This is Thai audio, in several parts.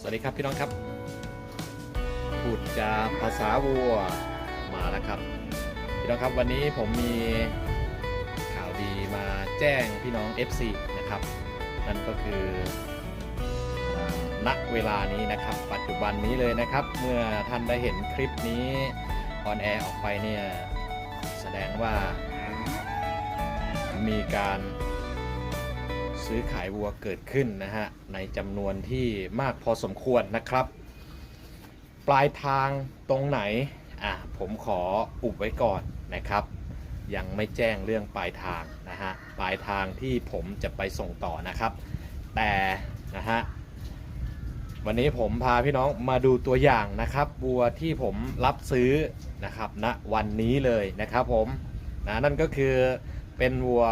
สวัสดีครับพี่น้องครับพูดจาภาษาวัวมาแล้วครับ พี่น้องครับวันนี้ผมมีข่าวดีมาแจ้งพี่น้อง FC นะครับ นั่นก็คือณเวลานี้นะครับ ปัจจุบันนี้เลยนะครับ เมื่อท่านได้เห็นคลิปนี้ออนแอร์ออกไปเนี่ยแสดงว่ามีการ ซื้อขายวัวเกิดขึ้นนะฮะในจำนวนที่มากพอสมควรนะครับ ปลายทางตรงไหนอะผมขออุบไว้ก่อนนะครับ ยังไม่แจ้งเรื่องปลายทางนะฮะปลายทางที่ผมจะไปส่งต่อนะครับ แต่นะฮะวันนี้ผมพาพี่น้องมาดูตัวอย่างนะครับวัวที่ผมรับซื้อนะครับณนะวันนี้เลยนะครับผมนะนั่นก็คือเป็นวัว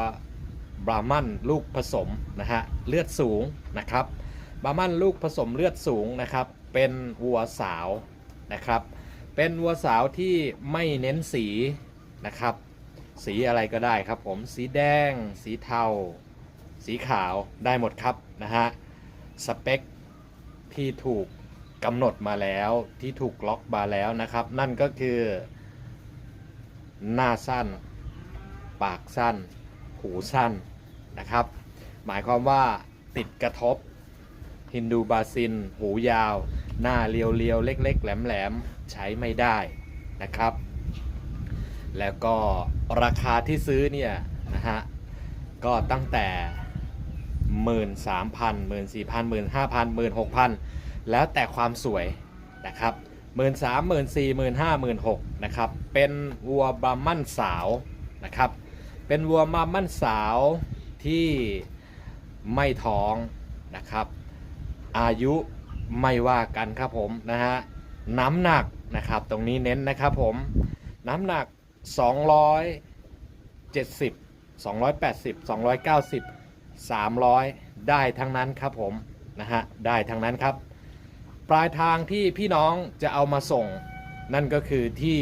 บราหมันลูกผสมนะฮะเลือดสูงนะครับบราหมันลูกผสมเลือดสูงนะครับเป็นวัวสาวนะครับ เป็นวัวสาวที่ไม่เน้นสีนะครับ สีอะไรก็ได้ครับผมสีแดง สีเทา สีขาวได้หมดครับนะฮะสเปคที่ถูกกำหนดมาแล้วที่ถูกล็อกมาแล้วนะครับ นั่นก็คือ หน้าสั้น ปากสั้น หูสั้น นะครับ หมายความว่าติดกระทบฮินดูบาซิน หูยาว หน้าเรียวๆ เล็กๆ แหลมๆ ใช้ไม่ได้นะครับ แล้วก็ราคาที่ซื้อเนี่ยนะฮะ ก็ตั้งแต่ 13,000 14,000 15,000 16,000 แล้วแต่ความสวยนะครับ13,000 14,000 15,000 16,000นะครับ เป็นวัวบามันสาวนะครับ เป็นวัวมามั่นสาว ที่ไม่ท้องนะครับ อายุไม่ว่ากันครับผมนะฮะน้ำหนักนะครับตรงนี้เน้นนะครับผมน้ำหนัก 270 280 290 300 ได้ทั้งนั้นครับผมนะฮะได้ทั้งนั้นครับ ปลายทางที่พี่น้องจะเอามาส่ง นั่นก็คือที่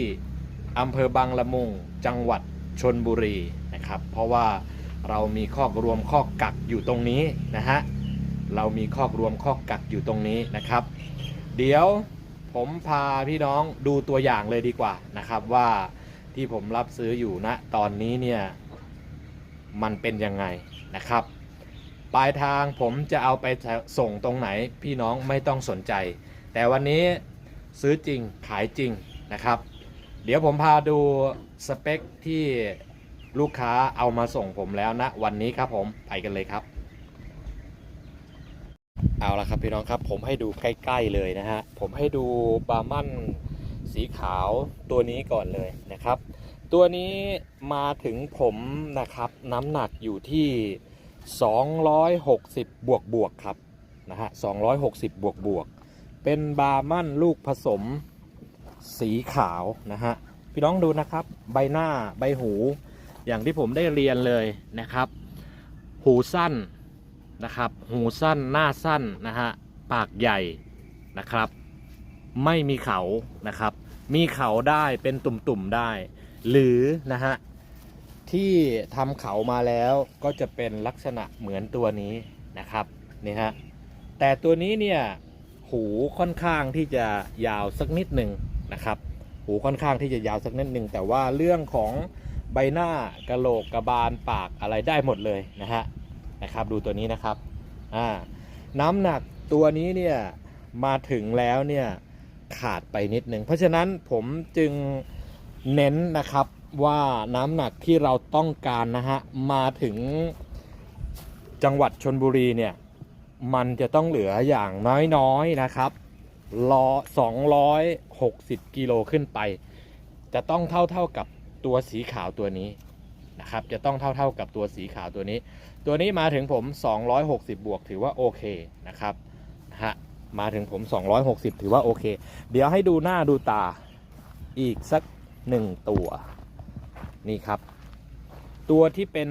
อำเภอบางละมุงจังหวัดชนบุรีนะครับ เพราะว่า เรามีคอกรวมคอกักอยู่ตรงนี้นะฮะ เรามีคอกรวมคอกกักอยู่ตรงนี้นะครับ เดี๋ยวผมพาพี่น้องดูตัวอย่างเลยดีกว่านะครับว่าที่ผมรับซื้ออยู่ณตอนนี้เนี่ยมันเป็นยังไงนะครับ ปลายทางผมจะเอาไปส่งตรงไหนพี่น้องไม่ต้องสนใจ แต่วันนี้ซื้อจริงขายจริงนะครับ เดี๋ยวผมพาดูสเปคที่ ลูกค้าเอามาส่งผมแล้วนะวันนี้ครับผมไปกันเลยครับ เอาละครับพี่น้องครับผมให้ดูใกล้ๆเลยนะฮะผมให้ดูบาร์มันสีขาวตัวนี้ก่อนเลยนะครับ ตัวนี้มาถึงผมนะครับน้ำหนักอยู่ที่ 260 บวกบวกครับนะฮะ260 บวกบวกเป็นบาร์มันลูกผสมสีขาวนะฮะพี่น้องดูนะครับ ใบหน้าใบหู อย่างที่ผมได้เรียนเลยนะครับ หูสั้นนะครับ หูสั้นหน้าสั้นนะฮะปากใหญ่นะครับ ไม่มีเขานะครับ มีเขาได้เป็นตุ่มๆได้ หรือนะฮะที่ทำเขามาแล้วก็จะเป็นลักษณะเหมือนตัวนี้นะครับนี่ฮะแต่ตัวนี้เนี่ยหูค่อนข้างที่จะยาวสักนิดหนึ่งนะครับ หูค่อนข้างที่จะยาวสักนิดหนึ่งแต่ว่าเรื่องของ ใบหน้ากระโหลกกระบาลปากอะไรได้หมดเลยนะฮะนะครับดูตัวนี้นะครับอ่าน้ำหนักตัวนี้เนี่ยมาถึงแล้วเนี่ยขาดไปนิดหนึ่งเพราะฉะนั้นผมจึงเน้นนะครับว่าน้ำหนักที่เราต้องการนะฮะมาถึงจังหวัดชนบุรีเนี่ยมันจะต้องเหลืออย่างน้อยๆนะครับรอ260 กิโลขึ้นไป จะต้องเท่าเท่ากับ ตัวสีขาวตัวนี้นะครับจะต้องเท่าเท่ากับตัวสีขาวตัวนี้ ตัวนี้มาถึงผม 260 บวกถือว่าโอเคนะครับฮะมาถึงผม 260 ถือว่าโอเค เดี๋ยวให้ดูหน้าดูตาอีกสักหนึ่งตัวนี่ครับ ตัวที่เป็น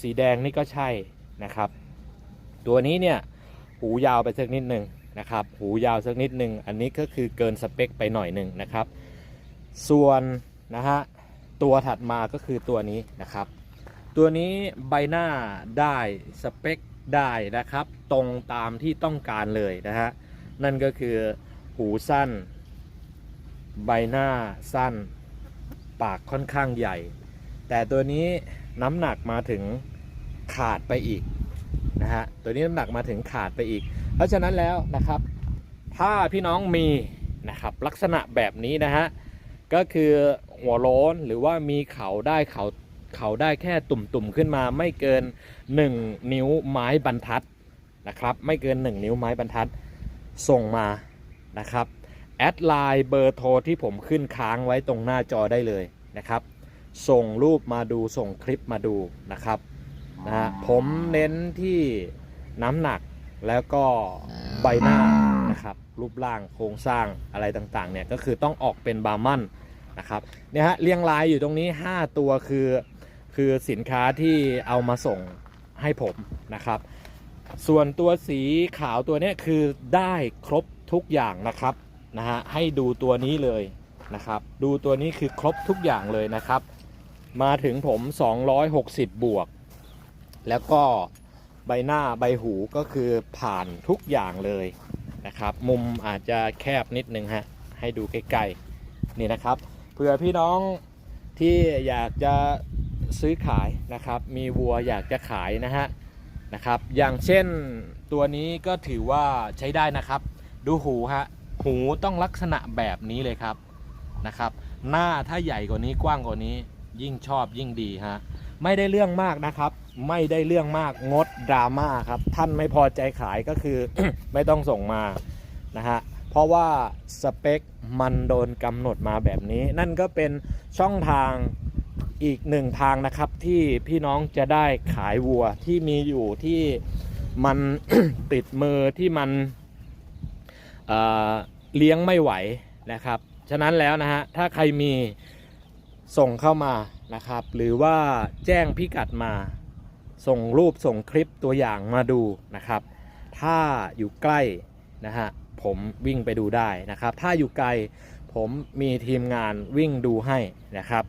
สีแดงนี่ก็ใช่นะครับ ตัวนี้เนี่ยหูยาวไปสักนิดหนึ่งนะครับ หูยาวสักนิดหนึ่งอันนี้ก็คือเกินสเปคไปหน่อยหนึ่งนะครับ ส่วนนะฮะ ตัวถัดมาก็คือตัวนี้นะครับ ตัวนี้ใบหน้าได้สเปคได้นะครับ ตรงตามที่ต้องการเลยนะฮะนั่นก็คือหูสั้น ใบหน้าสั้น ปากค่อนข้างใหญ่ แต่ตัวนี้น้ำหนักมาถึงขาดไปอีกนะฮะตัวนี้น้ำหนักมาถึงขาดไปอีก เพราะฉะนั้นแล้วนะครับ ถ้าพี่น้องมีนะครับลักษณะแบบนี้นะฮะก็คือ หัวโล้นหรือว่ามีเขาได้เขาเขาได้แค่ตุ่มๆขึ้นมาไม่เกิน 1 นิ้วไม้บรรทัดนะครับไม่เกิน 1 นิ้วไม้บรรทัดส่งมานะครับแอดไลน์เบอร์โทรที่ผมขึ้นค้างไว้ตรงหน้าจอได้เลยนะครับ ส่งรูปมาดูส่งคลิปมาดูนะครับนะฮะผมเน้นที่น้ำหนักแล้วก็ใบหน้านะครับรูปร่างโครงสร้างอะไรต่างๆเนี่ยก็คือต้องออกเป็นบาร์มัน นะครับเนี่ยฮะเรียงรายอยู่ตรงนี้ 5 ตัวคือคือสินค้าที่เอามาส่งให้ผมนะครับ ส่วนตัวสีขาวตัวนี้คือได้ครบทุกอย่างนะครับนะฮะให้ดูตัวนี้เลยนะครับ ดูตัวนี้คือครบทุกอย่างเลยนะครับ มาถึงผม 260 บวก แล้วก็ใบหน้าใบหูก็คือผ่านทุกอย่างเลยนะครับ มุมอาจจะแคบนิดนึงฮะให้ดูใกล้ๆนี่นะครับ เผื่อพี่น้องที่อยากจะซื้อขายนะครับ มีวัวอยากจะขายนะฮะนะครับ อย่างเช่นตัวนี้ก็ถือว่าใช้ได้นะครับ ดูหูฮะหูต้องลักษณะแบบนี้เลยครับนะครับ หน้าถ้าใหญ่กว่านี้กว้างกว่านี้ ยิ่งชอบยิ่งดีฮะไม่ได้เรื่องมากนะครับ ไม่ได้เรื่องมากงดดราม่าครับ ท่านไม่พอใจขายก็คือ ไม่ต้องส่งมานะฮะ เพราะว่าสเปคมันโดนกำหนดมาแบบนี้ นั่นก็เป็นช่องทางอีกหนึ่งทางนะครับที่พี่น้องจะได้ขายวัวที่มีอยู่ที่มัน ติดมือที่มันเเลี้ยงไม่ไหวนะครับ ฉะนั้นแล้วนะฮะถ้าใครมีส่งเข้ามานะครับ หรือว่าแจ้งพิกัดมาส่งรูปส่งคลิปตัวอย่างมาดูนะครับ ถ้าอยู่ใกล้นะฮะ ผมวิ่งไปดูได้นะครับ ถ้าอยู่ไกลผมมีทีมงานวิ่งดูให้นะครับ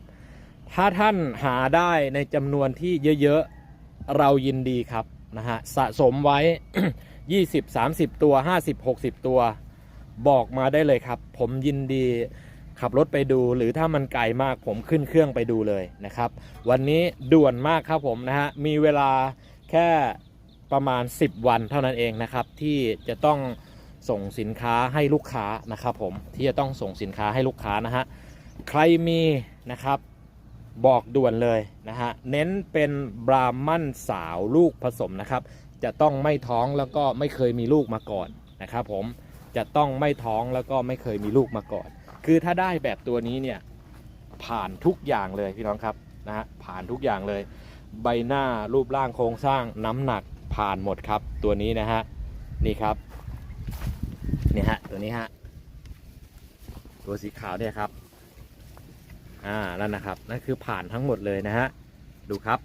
ถ้าท่านหาได้ในจำนวนที่เยอะๆ เรายินดีครับนะฮะสะสมไว้ 20 30 ตัว 50 60 ตัว บอกมาได้เลยครับ ผมยินดีขับรถไปดู หรือถ้ามันไกลมากผมขึ้นเครื่องไปดูเลยนะครับ วันนี้ด่วนมากครับผมนะฮะมีเวลาแค่ประมาณ 10 วันเท่านั้นเองนะครับ ที่จะต้อง ส่งสินค้าให้ลูกค้านะครับผมที่จะต้องส่งสินค้าให้ลูกค้านะฮะใครมีนะครับบอกด่วนเลยนะฮะเน้นเป็นบราหมันสาวลูกผสมนะครับ จะต้องไม่ท้องแล้วก็ไม่เคยมีลูกมาก่อนนะครับผมจะต้องไม่ท้องแล้วก็ไม่เคยมีลูกมาก่อน คือถ้าได้แบบตัวนี้เนี่ยผ่านทุกอย่างเลยพี่น้องครับนะฮะผ่านทุกอย่างเลย ใบหน้ารูปร่างโครงสร้างน้ำหนักผ่านหมดครับตัวนี้นะฮะนี่ครับ ตัวนี้ฮะ ตัวสีขาวเนี่ยครับ อ่านั่นนะครับ นั่นคือผ่านทั้งหมดเลยนะฮะ ดูครับ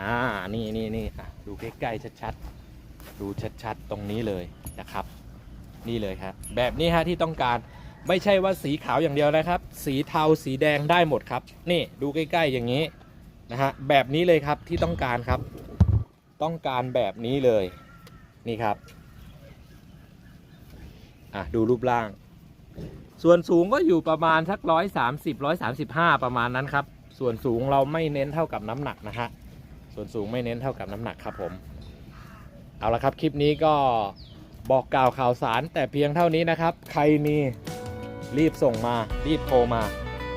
อ่า นี่นี่นี่ดูใกล้ๆชัดๆ ดูชัดๆ ตรงนี้เลยนะครับ นี่เลยครับ แบบนี้ฮะที่ต้องการไม่ใช่ว่าสีขาวอย่างเดียวนะครับ สีเทาสีแดงได้หมดครับ นี่ดูใกล้ๆอย่างนี้นะฮะ แบบนี้เลยครับที่ต้องการครับ ต้องการแบบนี้เลย นี่ครับ อะดูรูปร่าง ส่วนสูงก็อยู่ประมาณสักร้อยสามสิบร้อยสามสิบห้าประมาณนั้นครับ ส่วนสูงเราไม่เน้นเท่ากับน้ำหนักนะฮะ ส่วนสูงไม่เน้นเท่ากับน้ำหนักครับผม เอาละครับคลิปนี้ก็บอกกล่าวข่าวสารแต่เพียงเท่านี้นะครับ ใครมีรีบส่งมา รีบโทรมา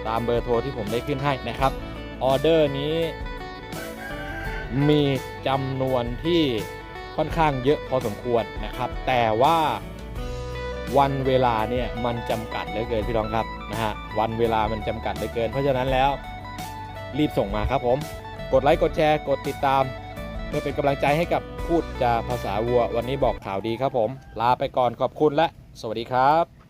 ตามเบอร์โทรที่ผมได้ขึ้นให้นะครับ ออเดอร์นี้มีจำนวนที่ค่อนข้างเยอะพอสมควรนะครับ แต่ว่า วันเวลาเนี่ยมันจำกัดเหลือเกินพี่น้องครับนะฮะวันเวลามันจำกัดเหลือเกิน เพราะฉะนั้นแล้วรีบส่งมาครับผม กดไลค์กดแชร์กดติดตาม เพื่อเป็นกำลังใจให้กับพูดจาภาษาวัว วันนี้บอกข่าวดีครับผม ลาไปก่อนขอบคุณและ สวัสดีครับ